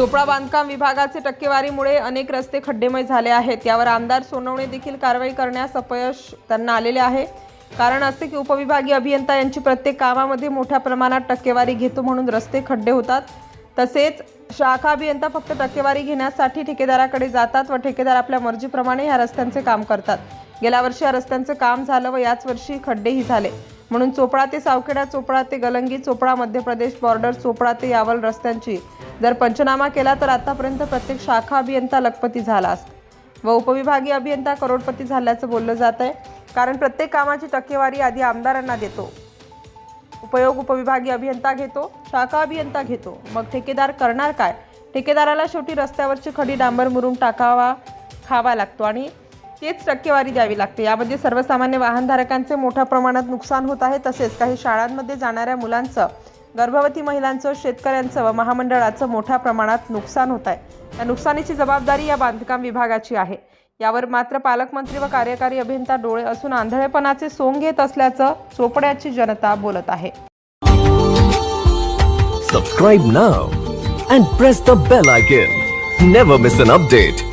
चोपडा बांधकाम विभागाचे टक्केवारीमुळे अनेक रस्ते खड्डेमय झाले आहेत. यावर आमदार सोनवणे देखील कारवाई करण्यास अपयश त्यांना आलेले आहे. कारण असे की उपविभागीय अभियंता यांची प्रत्येक कामामध्ये मोठ्या प्रमाणात टक्केवारी घेतो म्हणून रस्ते खड्डे होतात. तसेच शाखा अभियंता फक्त टक्केवारी घेण्यासाठी ठेकेदाराकडे जातात व ठेकेदार आपल्या मर्जीप्रमाणे ह्या रस्त्यांचे काम करतात. गेल्या वर्षी या रस्त्यांचं काम झालं व याच वर्षी खड्डेही झाले. म्हणून चोपडा ते सावखेडा चोपडा ते गलंगी चोपडा मध्य प्रदेश बॉर्डर चोपडा ते यावल रस्त्यांची जर पंचनामा केला तर आतापर्यंत प्रत्येक शाखा अभियंता लखपती झाला व उपविभागीय अभियंता करोडपती झाल्याचं बोललं जात आहे कारण प्रत्येक कामाची टक्केवारी आधी आमदारांना देतो. उपयोग उपविभागीय अभियंता घेतो शाखा अभियंता घेतो. मग ठेकेदार करणार काय? ठेकेदाराला शेवटी रस्त्यावरची खडी डांबर मुरून टाकावा खावा लागतो आणि तेच टक्केवारी द्यावी लागते. यामध्ये सर्वसामान्य वाहनधारकांचे मोठ्या प्रमाणात नुकसान होत आहे. तसेच काही शाळांमध्ये जाणाऱ्या मुलांचं गर्भवती महिलांचं शेतकऱ्यांचं व महामंडळाचं मोठ्या प्रमाणात नुकसान होत आहे. या नुकसानीची जबाबदारी या बांधकाम विभागाची आहे. यावर मात्र पालकमंत्री व कार्यकारी अभियंता डोळे असून आंधळेपणाचे सोंग घेत असल्याचं चोपड्याची जनता बोलत आहे. Subscribe now and press the bell icon never miss an update